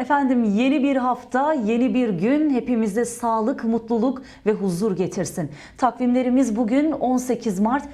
Efendim yeni bir hafta, yeni bir gün hepimize sağlık, mutluluk ve huzur getirsin. Takvimlerimiz bugün 18 Mart.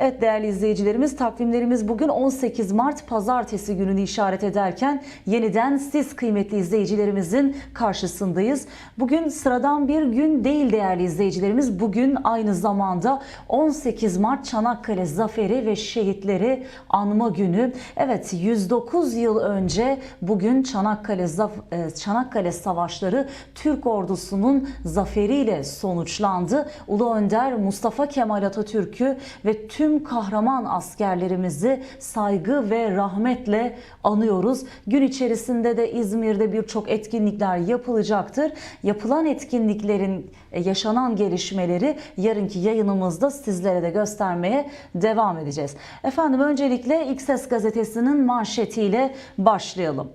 Evet değerli izleyicilerimiz takvimlerimiz bugün 18 Mart pazartesi gününü işaret ederken yeniden siz kıymetli izleyicilerimizin karşısındayız. Bugün sıradan bir gün değil değerli izleyicilerimiz. Bugün aynı zamanda 18 Mart Çanakkale Zaferi ve Şehitleri Anma Günü. Evet 109 yıl önce bugün Çanakkale Zaf- e, Çanakkale Savaşları Türk ordusunun zaferiyle sonuçlandı. Ulu Önder Mustafa Kemal Atatürk'ü ve tüm kahraman askerlerimizi saygı ve rahmetle anıyoruz. Gün içerisinde de İzmir'de birçok etkinlikler yapılacaktır. Yapılan etkinliklerin e, yaşanan gelişmeleri yarınki yayınımızda sizlere de göstermeye devam edeceğiz. Efendim öncelikle İlk Ses gazetesinin manşetiyle başlayalım.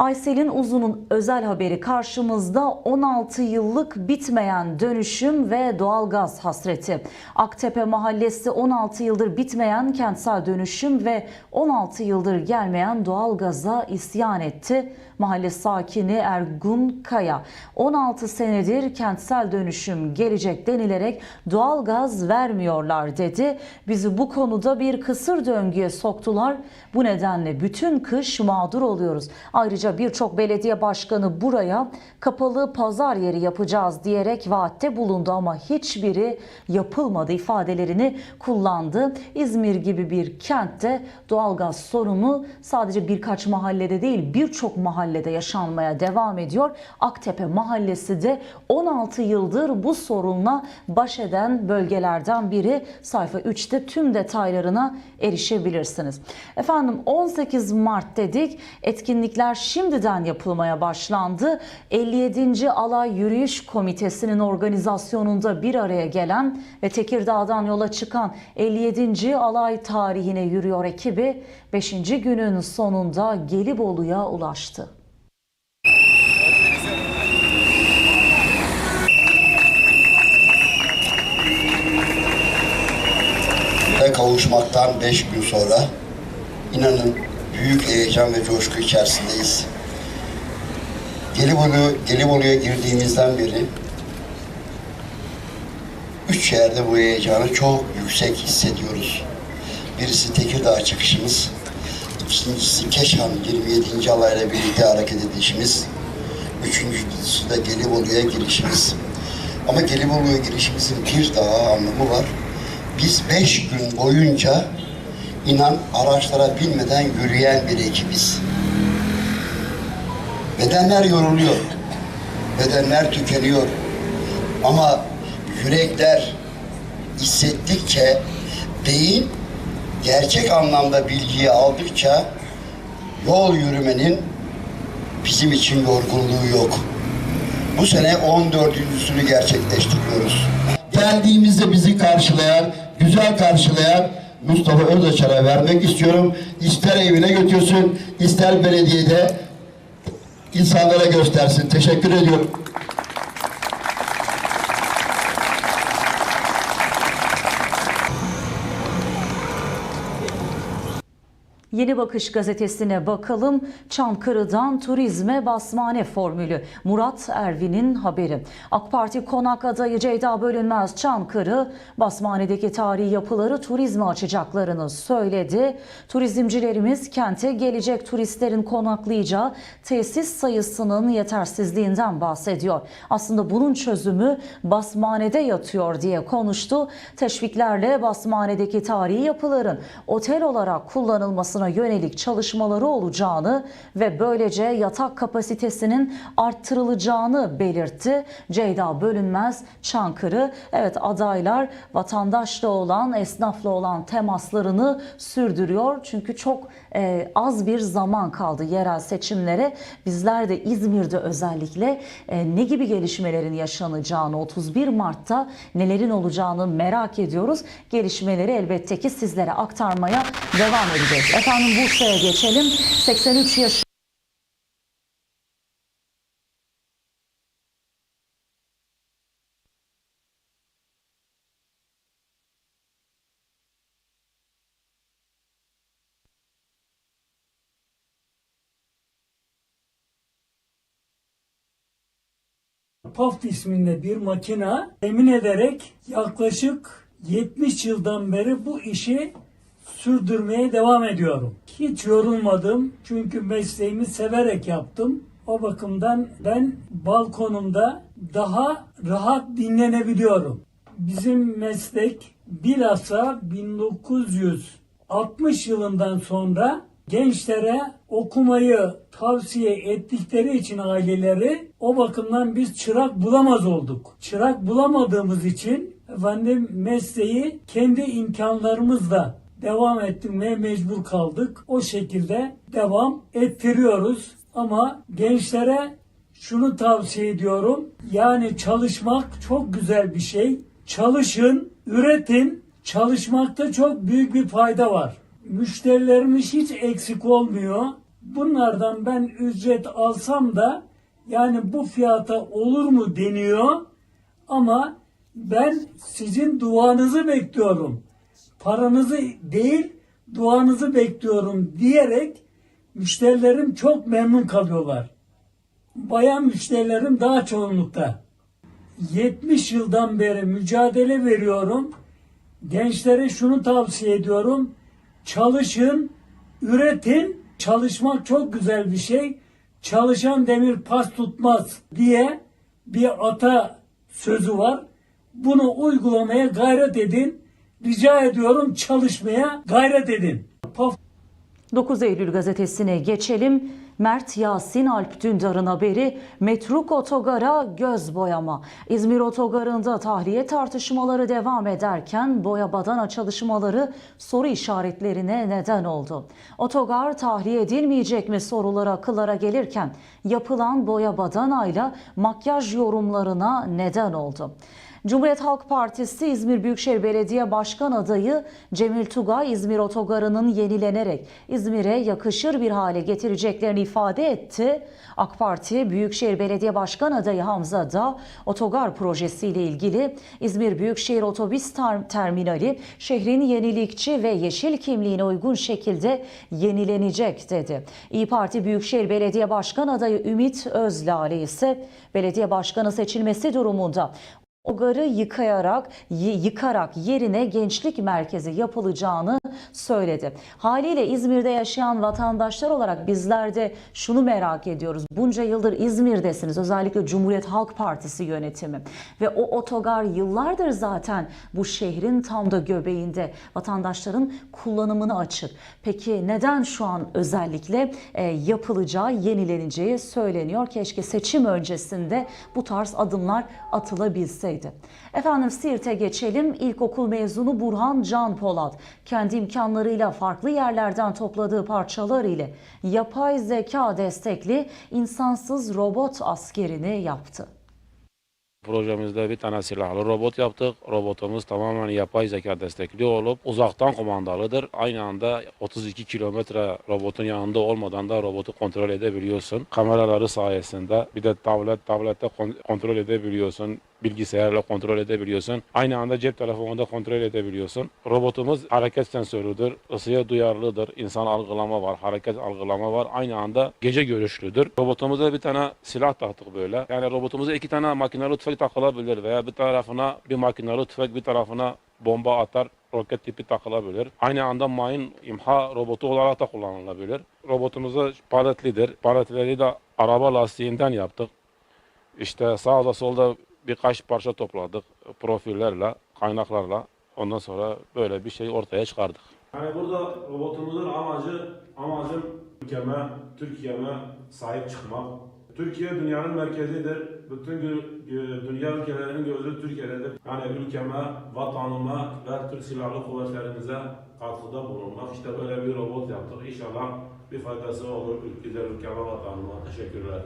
Aysel'in Uzun'un özel haberi karşımızda 16 yıllık bitmeyen dönüşüm ve doğalgaz hasreti. Aktepe Mahallesi 16 yıldır bitmeyen kentsel dönüşüm ve 16 yıldır gelmeyen doğalgaza isyan etti. Mahalle sakini Ergun Kaya 16 senedir kentsel dönüşüm gelecek denilerek doğalgaz vermiyorlar dedi. Bizi bu konuda bir kısır döngüye soktular. Bu nedenle bütün kış mağdur oluyoruz. Ayrıca birçok belediye başkanı buraya kapalı pazar yeri yapacağız diyerek vaatte bulundu ama hiçbiri yapılmadı ifadelerini kullandı. İzmir gibi bir kentte doğalgaz sorunu sadece birkaç mahallede değil birçok mahallede yaşanmaya devam ediyor. Aktepe mahallesi de 16 yıldır bu sorunla baş eden bölgelerden biri. Sayfa 3'te tüm detaylarına erişebilirsiniz. Efendim 18 Mart dedik. Etkinlikler şimdiden yapılmaya başlandı. 57. Alay Yürüyüş Komitesi'nin organizasyonunda bir araya gelen ve Tekirdağ'dan yola çıkan 57. Alay tarihine yürüyor ekibi 5. günün sonunda Gelibolu'ya ulaştı. ve kavuşmaktan 5 gün sonra inanın büyük heyecan ve coşku içerisindeyiz. Gelibolu, Gelibolu'ya girdiğimizden beri üç yerde bu heyecanı çok yüksek hissediyoruz. Birisi Tekirdağ çıkışımız, ikincisi Keşan 27. alayla birlikte hareket edişimiz, üçüncüsü de Gelibolu'ya girişimiz. Ama Gelibolu'ya girişimizin bir daha anlamı var. Biz beş gün boyunca inan araçlara binmeden yürüyen bir ekibiz. Bedenler yoruluyor. Bedenler tükeniyor. Ama yürekler hissettikçe, beyin gerçek anlamda bilgiyi aldıkça yol yürümenin bizim için yorgunluğu yok. Bu sene 14.sünü gerçekleştiriyoruz. Geldiğimizde bizi karşılayan, güzel karşılayan Mustafa Özaçar'a vermek istiyorum. İster evine götürsün, ister belediyede insanlara göstersin. Teşekkür ediyorum. Yeni Bakış gazetesine bakalım. Çankırı'dan turizme basmane formülü. Murat Ervin'in haberi. AK Parti konak adayı Ceyda Bölünmez Çankırı, basmanedeki tarihi yapıları turizme açacaklarını söyledi. Turizmcilerimiz kente gelecek turistlerin konaklayacağı tesis sayısının yetersizliğinden bahsediyor. Aslında bunun çözümü basmanede yatıyor diye konuştu. Teşviklerle basmanedeki tarihi yapıların otel olarak kullanılmasına yönelik çalışmaları olacağını ve böylece yatak kapasitesinin arttırılacağını belirtti. Ceyda Bölünmez Çankırı evet adaylar vatandaşla olan esnafla olan temaslarını sürdürüyor. Çünkü çok e, az bir zaman kaldı yerel seçimlere. Bizler de İzmir'de özellikle e, ne gibi gelişmelerin yaşanacağını 31 Mart'ta nelerin olacağını merak ediyoruz. Gelişmeleri elbette ki sizlere aktarmaya devam edeceğiz. Efendim Bursa'ya geçelim. 83 yaş PAFT isminde bir makina emin ederek yaklaşık 70 yıldan beri bu işi sürdürmeye devam ediyorum. Hiç yorulmadım çünkü mesleğimi severek yaptım. O bakımdan ben balkonumda daha rahat dinlenebiliyorum. Bizim meslek bilhassa 1960 yılından sonra gençlere okumayı tavsiye ettikleri için aileleri o bakımdan biz çırak bulamaz olduk. Çırak bulamadığımız için efendim mesleği kendi imkanlarımızla devam ettirmeye mecbur kaldık. O şekilde devam ettiriyoruz. Ama gençlere şunu tavsiye ediyorum. Yani çalışmak çok güzel bir şey. Çalışın, üretin. Çalışmakta çok büyük bir fayda var. Müşterilerimiz hiç eksik olmuyor. Bunlardan ben ücret alsam da yani bu fiyata olur mu deniyor. Ama ben sizin duanızı bekliyorum. Paranızı değil, duanızı bekliyorum diyerek müşterilerim çok memnun kalıyorlar. Bayan müşterilerim daha çoğunlukta. 70 yıldan beri mücadele veriyorum. Gençlere şunu tavsiye ediyorum. Çalışın, üretin. Çalışmak çok güzel bir şey. Çalışan demir pas tutmaz diye bir ata sözü var. Bunu uygulamaya gayret edin. Rica ediyorum çalışmaya gayret edin. Paf 9 Eylül gazetesine geçelim. Mert Yasin Alp Dündar'ın haberi metruk otogara göz boyama. İzmir otogarında tahliye tartışmaları devam ederken boya badana çalışmaları soru işaretlerine neden oldu. Otogar tahliye edilmeyecek mi soruları akıllara gelirken yapılan boya badanayla makyaj yorumlarına neden oldu. Cumhuriyet Halk Partisi İzmir Büyükşehir Belediye Başkan adayı Cemil Tugay İzmir otogarının yenilenerek İzmir'e yakışır bir hale getireceklerini ifade etti. AK Parti Büyükşehir Belediye Başkan adayı Hamza da otogar projesiyle ilgili İzmir Büyükşehir Otobüs Ter- Terminali şehrin yenilikçi ve yeşil kimliğine uygun şekilde yenilenecek dedi. İyi Parti Büyükşehir Belediye Başkan adayı Ümit Özlale ise belediye başkanı seçilmesi durumunda Ogarı yıkayarak y- yıkarak yerine gençlik merkezi yapılacağını söyledi. Haliyle İzmir'de yaşayan vatandaşlar olarak bizler de şunu merak ediyoruz. Bunca yıldır İzmir'desiniz. Özellikle Cumhuriyet Halk Partisi yönetimi ve o otogar yıllardır zaten bu şehrin tam da göbeğinde vatandaşların kullanımına açık. Peki neden şu an özellikle e, yapılacağı, yenileneceği söyleniyor? Keşke seçim öncesinde bu tarz adımlar atılabilseydi. Efendim Siirt'e geçelim. İlkokul mezunu Burhan Can Polat kendi imkanlarıyla farklı yerlerden topladığı parçalar ile yapay zeka destekli insansız robot askerini yaptı. Projemizde bir tane silahlı robot yaptık. Robotumuz tamamen yapay zeka destekli olup uzaktan kumandalıdır. Aynı anda 32 kilometre robotun yanında olmadan da robotu kontrol edebiliyorsun. Kameraları sayesinde bir de tablet tablette kon- kontrol edebiliyorsun. Bilgisayarla kontrol edebiliyorsun. Aynı anda cep telefonunda kontrol edebiliyorsun. Robotumuz hareket sensörüdür. ısıya duyarlıdır. İnsan algılama var, hareket algılama var. Aynı anda gece görüşlüdür. Robotumuza bir tane silah taktık böyle. Yani robotumuza iki tane makinalı tüfek takılabilir veya bir tarafına bir makinalı tüfek bir tarafına bomba atar roket tipi takılabilir. Aynı anda mayın imha robotu olarak da kullanılabilir. Robotumuz paletlidir. Paletleri de araba lastiğinden yaptık. İşte sağda solda birkaç parça topladık profillerle, kaynaklarla. Ondan sonra böyle bir şey ortaya çıkardık. Yani burada robotumuzun amacı, amacım ülkeme, Türkiye'me sahip çıkmak. Türkiye dünyanın merkezidir. Bütün dünya ülkelerinin gözü Türkiye'dedir. Yani ülkeme, vatanıma ve Türk Silahlı Kuvvetlerimize katkıda bulunmak. İşte böyle bir robot yaptık. İnşallah bir faydası olur güzel ülkeme, vatanıma. Teşekkürler.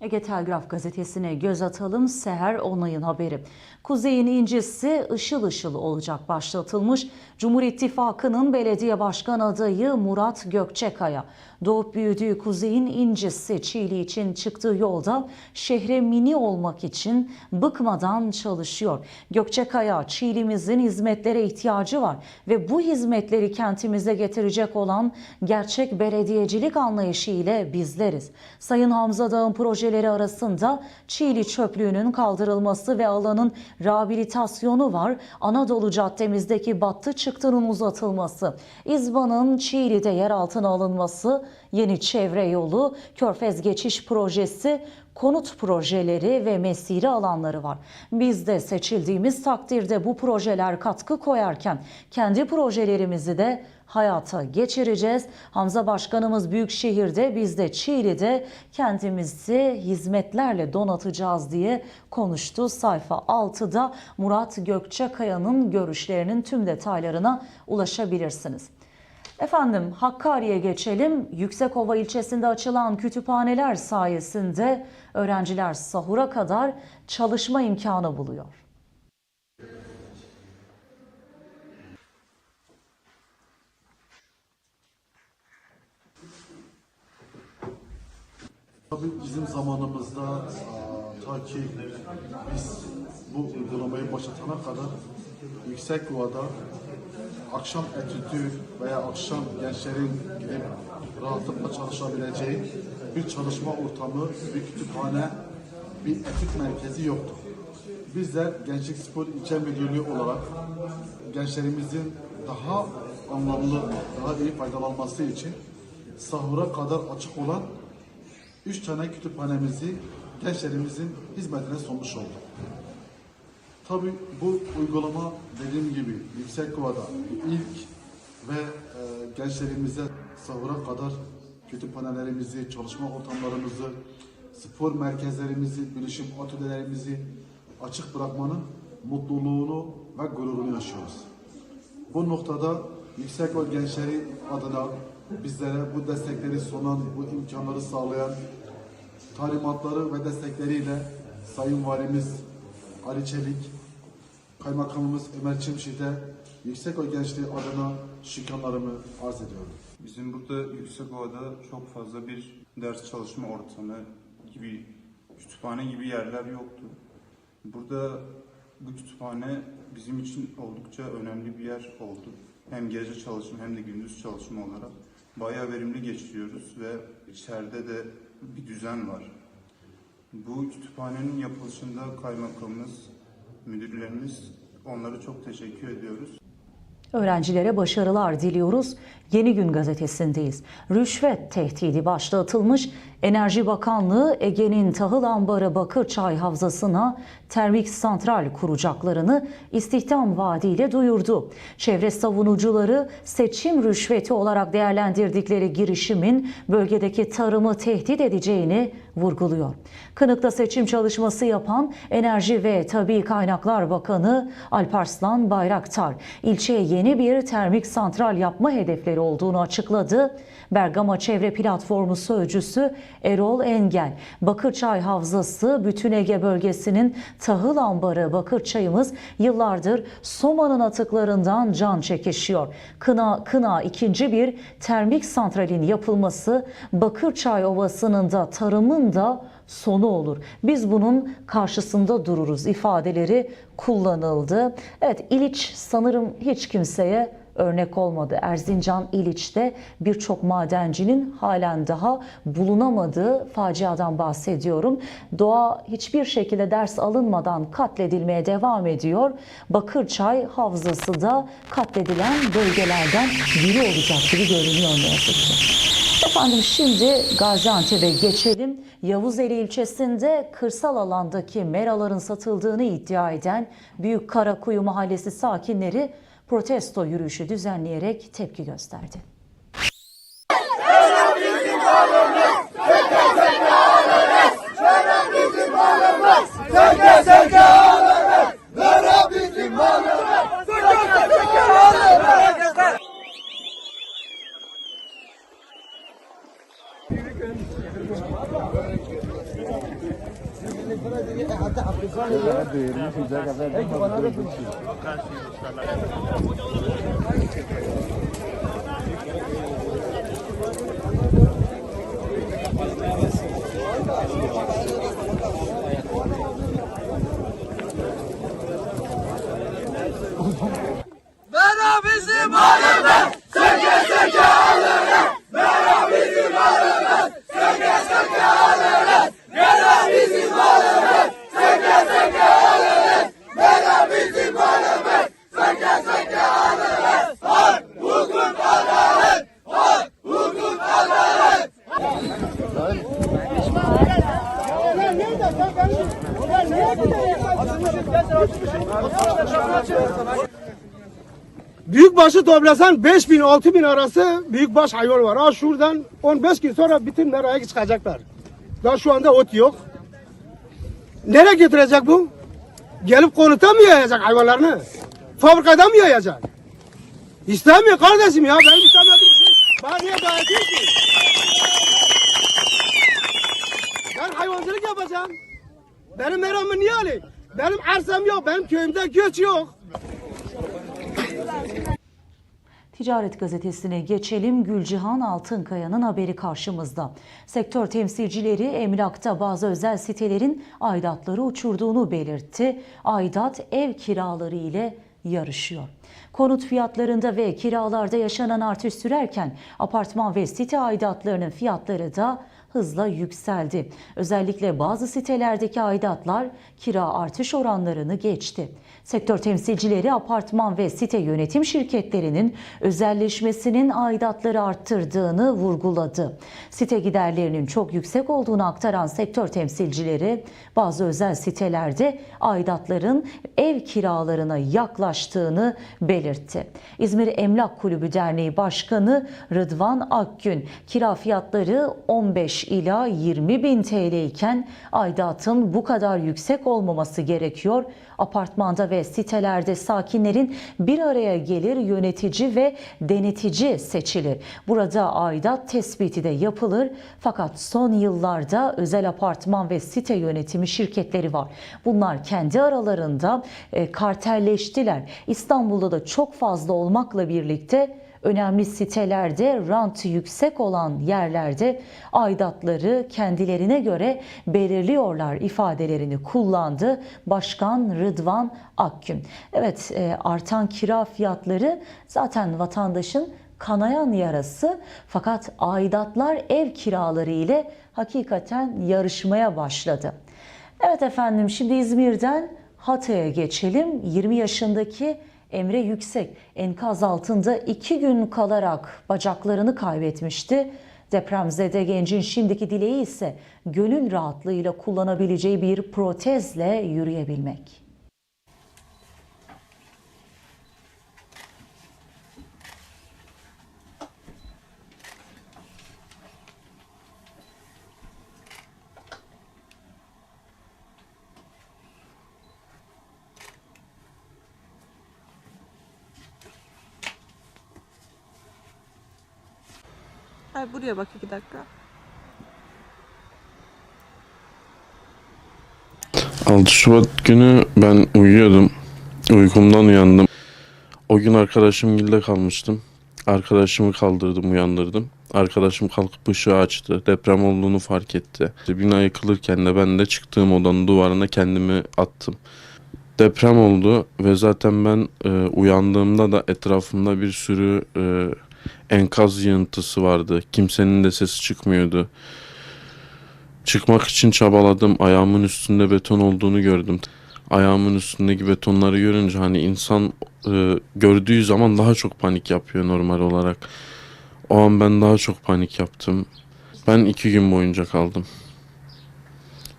Ege Telgraf gazetesine göz atalım. Seher Onay'ın haberi. Kuzey'in incisi ışıl ışıl olacak başlatılmış. Cumhur İttifakı'nın belediye başkan adayı Murat Gökçekaya Doğup büyüdüğü kuzeyin incisi Çiğli için çıktığı yolda şehre mini olmak için bıkmadan çalışıyor. Gökçekaya Çiğli'mizin hizmetlere ihtiyacı var ve bu hizmetleri kentimize getirecek olan gerçek belediyecilik anlayışı ile bizleriz. Sayın Hamza Dağ'ın projeleri arasında Çiğli çöplüğünün kaldırılması ve alanın rehabilitasyonu var. Anadolu Caddemizdeki battı çıktının uzatılması, İzban'ın Çiğli'de yer altına alınması, yeni çevre yolu, Körfez Geçiş Projesi, konut projeleri ve mesire alanları var. Biz de seçildiğimiz takdirde bu projeler katkı koyarken kendi projelerimizi de hayata geçireceğiz. Hamza Başkanımız Büyükşehir'de biz de Çiğli'de kentimizi hizmetlerle donatacağız diye konuştu. Sayfa 6'da Murat Gökçekaya'nın görüşlerinin tüm detaylarına ulaşabilirsiniz. Efendim Hakkari'ye geçelim. Yüksekova ilçesinde açılan kütüphaneler sayesinde öğrenciler sahura kadar çalışma imkanı buluyor. Tabii bizim zamanımızda ta ki biz bu uygulamayı başlatana kadar yüksek yuvada akşam etüdü veya akşam gençlerin gidip rahatlıkla çalışabileceği bir çalışma ortamı, bir kütüphane, bir etüt merkezi yoktu. Bizler Gençlik Spor İlçe Müdürlüğü olarak gençlerimizin daha anlamlı, daha iyi faydalanması için sahura kadar açık olan üç tane kütüphanemizi gençlerimizin hizmetine sunmuş olduk. Tabii bu uygulama dediğim gibi Yüksekkova'da ilk ve e, gençlerimize sahura kadar kütüphanelerimizi, çalışma ortamlarımızı, spor merkezlerimizi, bilişim atölyelerimizi açık bırakmanın mutluluğunu ve gururunu yaşıyoruz. Bu noktada Yüksekova gençleri adına bizlere bu destekleri sunan, bu imkanları sağlayan talimatları ve destekleriyle Sayın Valimiz Ali Çelik, Kaymakamımız Ömer Çimşit'e Yüksekova gençliği adına şükranlarımı arz ediyorum. Bizim burada Yüksekova'da çok fazla bir ders çalışma ortamı gibi, kütüphane gibi yerler yoktu. Burada bu kütüphane bizim için oldukça önemli bir yer oldu. Hem gece çalışma hem de gündüz çalışma olarak bayağı verimli geçiriyoruz ve içeride de bir düzen var. Bu kütüphanenin yapılışında kaymakamımız, müdürlerimiz onlara çok teşekkür ediyoruz. Öğrencilere başarılar diliyoruz. Yeni Gün gazetesindeyiz. Rüşvet tehdidi başta atılmış. Enerji Bakanlığı Ege'nin tahıl ambarı Bakırçay Havzası'na termik santral kuracaklarını istihdam vaadiyle duyurdu. Çevre savunucuları seçim rüşveti olarak değerlendirdikleri girişimin bölgedeki tarımı tehdit edeceğini vurguluyor. Kınık'ta seçim çalışması yapan Enerji ve Tabi Kaynaklar Bakanı Alparslan Bayraktar ilçeye yeni bir termik santral yapma hedefleri olduğunu açıkladı. Bergama Çevre Platformu Sözcüsü Erol Engel, Bakırçay Havzası bütün Ege bölgesinin tahıl ambarı Bakırçay'ımız yıllardır Soma'nın atıklarından can çekişiyor. Kına, Kına ikinci bir termik santralin yapılması Bakırçay Ovası'nın da tarımın da sonu olur. Biz bunun karşısında dururuz ifadeleri kullanıldı. Evet İliç sanırım hiç kimseye örnek olmadı. Erzincan İliç'te birçok madencinin halen daha bulunamadığı faciadan bahsediyorum. Doğa hiçbir şekilde ders alınmadan katledilmeye devam ediyor. Bakırçay Havzası da katledilen bölgelerden biri olacak gibi görünüyor ne yazık ki. Efendim şimdi Gaziantep'e geçelim. Yavuzeli ilçesinde kırsal alandaki meraların satıldığını iddia eden Büyük Karakuyu Mahallesi sakinleri protesto yürüyüşü düzenleyerek tepki gösterdi. Thank you. Bana bizim halimiz! Büyükbaşı toplasan 5000 bin 6 bin arası büyükbaş hayvan var. Ha şuradan 15 gün sonra bütün meraya çıkacaklar. Daha şu anda ot yok. Nereye götürecek bu? Gelip konuta mı yayacak hayvanlarını? Fabrikada mı yayacak? İstemiyor kardeşim ya. Benim istemediğim şey. Bana niye dayatıyor ki? Ben hayvancılık yapacağım. Benim meramı niye alayım? Benim arsam yok. Benim köyümde göç yok. Ticaret gazetesine geçelim. Gülcihan Altınkaya'nın haberi karşımızda. Sektör temsilcileri emlakta bazı özel sitelerin aidatları uçurduğunu belirtti. Aidat ev kiraları ile yarışıyor. Konut fiyatlarında ve kiralarda yaşanan artış sürerken apartman ve site aidatlarının fiyatları da hızla yükseldi. Özellikle bazı sitelerdeki aidatlar kira artış oranlarını geçti. Sektör temsilcileri apartman ve site yönetim şirketlerinin özelleşmesinin aidatları arttırdığını vurguladı. Site giderlerinin çok yüksek olduğunu aktaran sektör temsilcileri bazı özel sitelerde aidatların ev kiralarına yaklaştığını belirtti. İzmir Emlak Kulübü Derneği Başkanı Rıdvan Akgün kira fiyatları 15 ila 20 bin TL iken aidatın bu kadar yüksek olmaması gerekiyor. Apartmanda ve sitelerde sakinlerin bir araya gelir yönetici ve denetici seçilir. Burada aidat tespiti de yapılır fakat son yıllarda özel apartman ve site yönetimi şirketleri var. Bunlar kendi aralarında e, kartelleştiler. İstanbul'da da çok fazla olmakla birlikte önemli sitelerde rant yüksek olan yerlerde aidatları kendilerine göre belirliyorlar ifadelerini kullandı Başkan Rıdvan Akgün. Evet e, artan kira fiyatları zaten vatandaşın kanayan yarası fakat aidatlar ev kiraları ile hakikaten yarışmaya başladı. Evet efendim şimdi İzmir'den Hatay'a geçelim. 20 yaşındaki Emre Yüksek enkaz altında iki gün kalarak bacaklarını kaybetmişti. Depremzede gencin şimdiki dileği ise gönül rahatlığıyla kullanabileceği bir protezle yürüyebilmek. Ay buraya bak iki dakika. ...6 Şubat günü ben uyuyordum. Uykumdan uyandım. O gün arkadaşım gilde kalmıştım. Arkadaşımı kaldırdım, uyandırdım. Arkadaşım kalkıp ışığı açtı. Deprem olduğunu fark etti. Bina yıkılırken de ben de çıktığım odanın duvarına kendimi attım. Deprem oldu ve zaten ben e, uyandığımda da etrafımda bir sürü e, enkaz yığıntısı vardı. Kimsenin de sesi çıkmıyordu. Çıkmak için çabaladım. Ayağımın üstünde beton olduğunu gördüm. Ayağımın üstündeki betonları görünce hani insan e, gördüğü zaman daha çok panik yapıyor normal olarak. O an ben daha çok panik yaptım. Ben iki gün boyunca kaldım.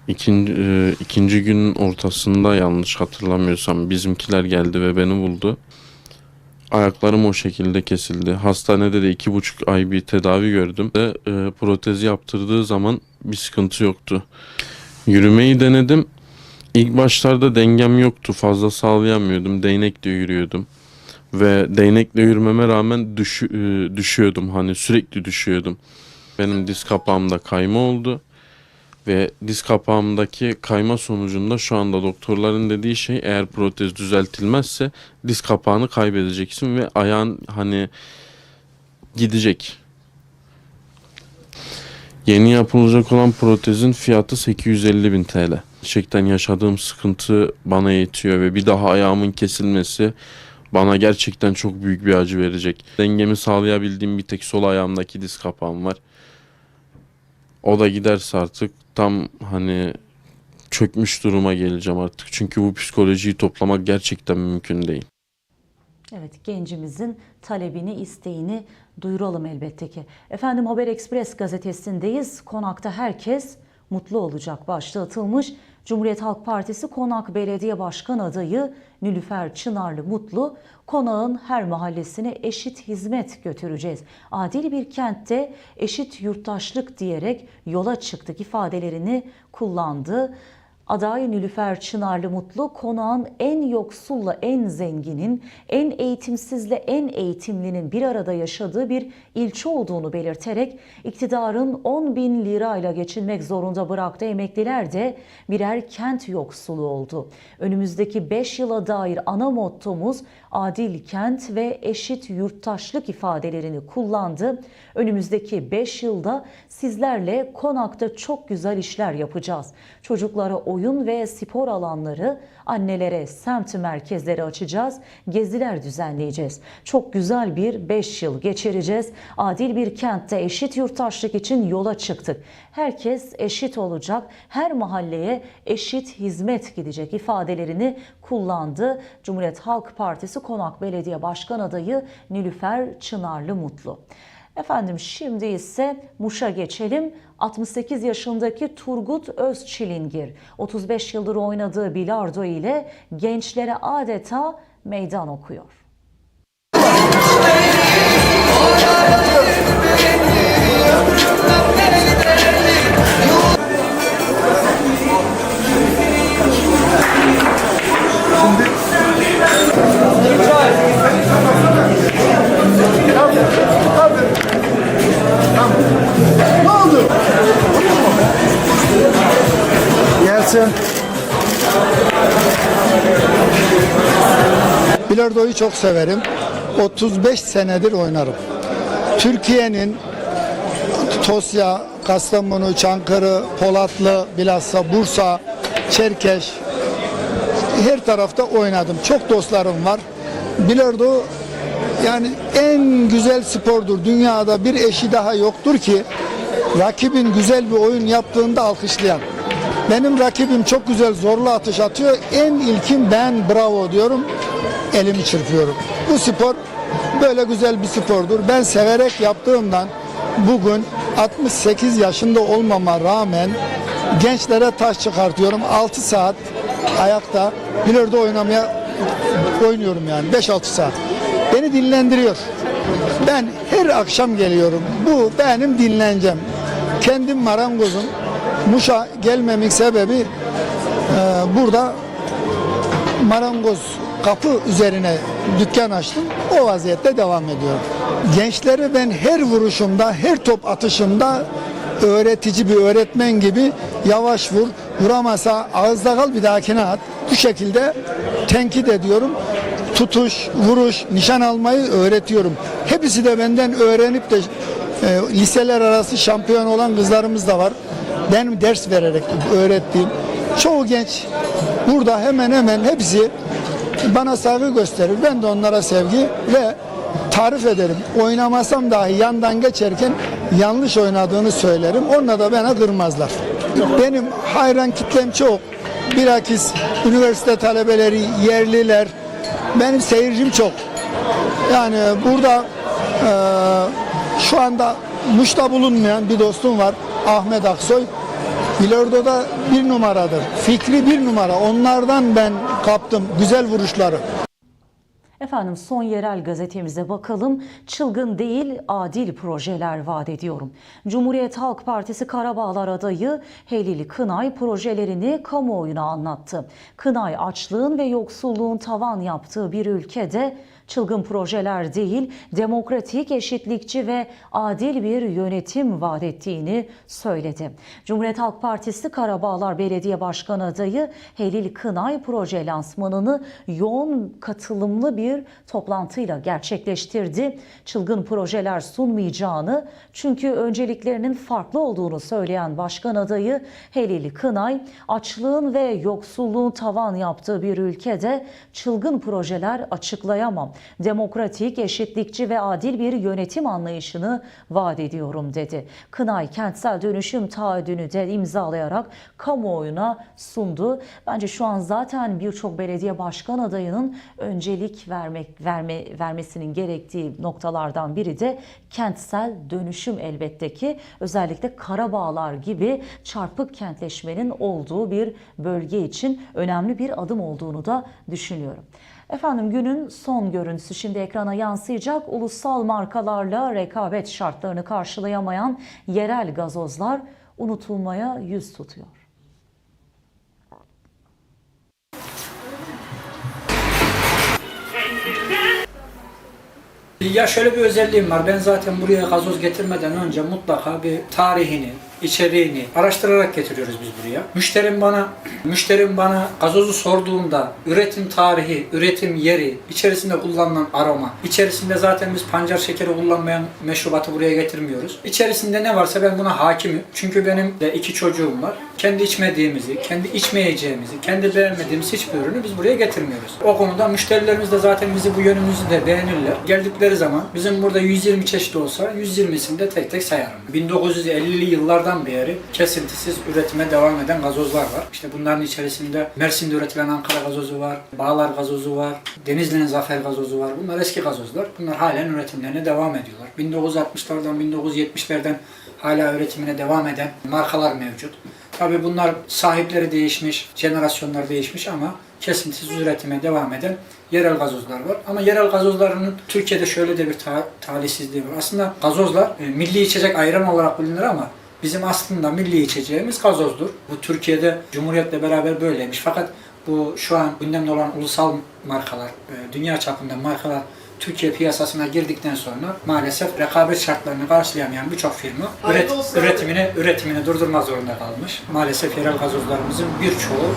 İkinci, e, ikinci günün ortasında yanlış hatırlamıyorsam bizimkiler geldi ve beni buldu. Ayaklarım o şekilde kesildi. Hastanede de iki buçuk ay bir tedavi gördüm. De, e, protezi yaptırdığı zaman bir sıkıntı yoktu. Yürümeyi denedim. İlk başlarda dengem yoktu. Fazla sağlayamıyordum. Değnekle yürüyordum. Ve değnekle yürümeme rağmen düş, e, düşüyordum. Hani sürekli düşüyordum. Benim diz kapağımda kayma oldu. Ve diz kapağımdaki kayma sonucunda şu anda doktorların dediği şey eğer protez düzeltilmezse diz kapağını kaybedeceksin ve ayağın hani gidecek. Yeni yapılacak olan protezin fiyatı 850 bin TL. Gerçekten yaşadığım sıkıntı bana yetiyor ve bir daha ayağımın kesilmesi bana gerçekten çok büyük bir acı verecek. Dengemi sağlayabildiğim bir tek sol ayağımdaki diz kapağım var. O da giderse artık tam hani çökmüş duruma geleceğim artık. Çünkü bu psikolojiyi toplamak gerçekten mümkün değil. Evet gencimizin talebini, isteğini duyuralım elbette ki. Efendim Haber Express gazetesindeyiz. Konakta herkes mutlu olacak başlığı atılmış. Cumhuriyet Halk Partisi Konak Belediye Başkan adayı Nülüfer Çınarlı Mutlu, konağın her mahallesine eşit hizmet götüreceğiz. Adil bir kentte eşit yurttaşlık diyerek yola çıktık ifadelerini kullandı. Aday Nülüfer Çınarlı Mutlu, konağın en yoksulla en zenginin, en eğitimsizle en eğitimlinin bir arada yaşadığı bir ilçe olduğunu belirterek iktidarın 10 bin lirayla geçinmek zorunda bıraktığı emekliler de birer kent yoksulu oldu. Önümüzdeki 5 yıla dair ana mottomuz adil kent ve eşit yurttaşlık ifadelerini kullandı. Önümüzdeki 5 yılda sizlerle konakta çok güzel işler yapacağız. Çocuklara oyun ve spor alanları, annelere semt merkezleri açacağız, geziler düzenleyeceğiz. Çok güzel bir 5 yıl geçireceğiz. Adil bir kentte eşit yurttaşlık için yola çıktık. Herkes eşit olacak, her mahalleye eşit hizmet gidecek ifadelerini kullandı. Cumhuriyet Halk Partisi Konak Belediye Başkan adayı Nilüfer Çınarlı Mutlu. Efendim şimdi ise Muş'a geçelim. 68 yaşındaki Turgut Özçilingir 35 yıldır oynadığı bilardo ile gençlere adeta meydan okuyor. Çok severim. 35 senedir oynarım. Türkiye'nin Tosya, Kastamonu, Çankırı, Polatlı, bilhassa Bursa, Çerkeş her tarafta oynadım. Çok dostlarım var. Bilardo yani en güzel spordur. Dünyada bir eşi daha yoktur ki rakibin güzel bir oyun yaptığında alkışlayan. Benim rakibim çok güzel zorlu atış atıyor. En ilkin ben bravo diyorum. Elimi çırpıyorum. Bu spor böyle güzel bir spordur. Ben severek yaptığımdan bugün 68 yaşında olmama rağmen gençlere taş çıkartıyorum. 6 saat ayakta bilardo oynamaya oynuyorum yani 5-6 saat. Beni dinlendiriyor. Ben her akşam geliyorum. Bu benim dinlencem. Kendim marangozum. Muş'a gelmemin sebebi e, burada marangoz kapı üzerine dükkan açtım. O vaziyette devam ediyorum. Gençleri ben her vuruşumda, her top atışımda öğretici bir öğretmen gibi yavaş vur, vuramasa ağızda kal bir dahakine at. Bu şekilde tenkit ediyorum. Tutuş, vuruş, nişan almayı öğretiyorum. Hepsi de benden öğrenip de e, liseler arası şampiyon olan kızlarımız da var. Benim ders vererek öğrettiğim. Çoğu genç burada hemen hemen hepsi bana saygı gösterir. Ben de onlara sevgi ve tarif ederim. Oynamasam dahi yandan geçerken yanlış oynadığını söylerim. Onunla da bana kırmazlar. Benim hayran kitlem çok. Bilakis üniversite talebeleri, yerliler. Benim seyircim çok. Yani burada eee, şu anda Muş'ta bulunmayan bir dostum var. Ahmet Aksoy. Bilardo'da bir numaradır. Fikri bir numara. Onlardan ben kaptım güzel vuruşları. Efendim son yerel gazetemize bakalım. Çılgın değil adil projeler vaat ediyorum. Cumhuriyet Halk Partisi Karabağlar adayı Helil Kınay projelerini kamuoyuna anlattı. Kınay açlığın ve yoksulluğun tavan yaptığı bir ülkede çılgın projeler değil, demokratik, eşitlikçi ve adil bir yönetim vaat ettiğini söyledi. Cumhuriyet Halk Partisi Karabağlar Belediye Başkanı adayı Helil Kınay proje lansmanını yoğun katılımlı bir toplantıyla gerçekleştirdi. Çılgın projeler sunmayacağını çünkü önceliklerinin farklı olduğunu söyleyen başkan adayı Helil Kınay, açlığın ve yoksulluğun tavan yaptığı bir ülkede çılgın projeler açıklayamam. Demokratik, eşitlikçi ve adil bir yönetim anlayışını vaat ediyorum dedi. Kınay kentsel dönüşüm taahhüdünü de imzalayarak kamuoyuna sundu. Bence şu an zaten birçok belediye başkan adayının öncelik vermek verme vermesinin gerektiği noktalardan biri de kentsel dönüşüm elbette ki özellikle Karabağlar gibi çarpık kentleşmenin olduğu bir bölge için önemli bir adım olduğunu da düşünüyorum. Efendim günün son görüntüsü şimdi ekrana yansıyacak. Ulusal markalarla rekabet şartlarını karşılayamayan yerel gazozlar unutulmaya yüz tutuyor. Ya şöyle bir özelliğim var. Ben zaten buraya gazoz getirmeden önce mutlaka bir tarihini, içeriğini araştırarak getiriyoruz biz buraya. Müşterim bana müşterim bana gazozu sorduğunda üretim tarihi, üretim yeri, içerisinde kullanılan aroma, içerisinde zaten biz pancar şekeri kullanmayan meşrubatı buraya getirmiyoruz. İçerisinde ne varsa ben buna hakimim. Çünkü benim de iki çocuğum var. Kendi içmediğimizi, kendi içmeyeceğimizi, kendi beğenmediğimiz hiçbir ürünü biz buraya getirmiyoruz. O konuda müşterilerimiz de zaten bizi bu yönümüzü de beğenirler. Geldikleri zaman bizim burada 120 çeşit olsa 120'sini de tek tek sayarım. 1950'li yıllardan beri kesintisiz üretime devam eden gazozlar var. İşte bunların içerisinde Mersin'de üretilen Ankara gazozu var, Bağlar gazozu var, Denizli'nin Zafer gazozu var. Bunlar eski gazozlar. Bunlar halen üretimlerine devam ediyorlar. 1960'lardan 1970'lerden hala üretimine devam eden markalar mevcut. Tabi bunlar sahipleri değişmiş, jenerasyonlar değişmiş ama kesintisiz üretime devam eden yerel gazozlar var. Ama yerel gazozlarının Türkiye'de şöyle de bir ta- talihsizliği var. Aslında gazozlar e, milli içecek ayran olarak bilinir ama bizim aslında milli içeceğimiz gazozdur. Bu Türkiye'de Cumhuriyet'le beraber böyleymiş. Fakat bu şu an gündemde olan ulusal markalar, e, dünya çapında markalar Türkiye piyasasına girdikten sonra maalesef rekabet şartlarını karşılayamayan birçok firma üret, üretimini üretimini durdurmak zorunda kalmış. Maalesef yerel gazozlarımızın birçoğu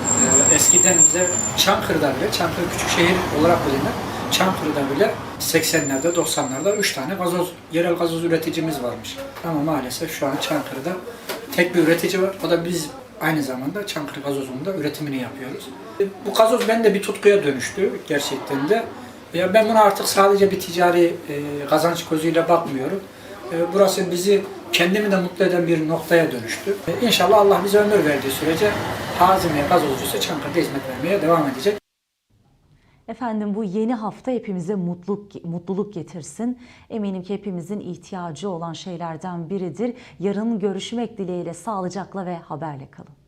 e, eskiden bize Çankırı'da bile, Çankırı küçük şehir olarak bilinir. Çankırı'da bile 80'lerde 90'larda 3 tane gazoz, yerel gazoz üreticimiz varmış. Ama maalesef şu an Çankırı'da tek bir üretici var. O da biz aynı zamanda Çankırı gazozunun da üretimini yapıyoruz. E, Bu gazoz bende bir tutkuya dönüştü gerçekten de. Ya ben buna artık sadece bir ticari e, kazanç gözüyle bakmıyorum. E, burası bizi kendimi de mutlu eden bir noktaya dönüştü. İnşallah Allah bize ömür verdiği sürece Hazime gazozcusu Çankırı'da hizmet vermeye devam edecek. Efendim bu yeni hafta hepimize mutluluk mutluluk getirsin. Eminim ki hepimizin ihtiyacı olan şeylerden biridir. Yarın görüşmek dileğiyle sağlıcakla ve haberle kalın.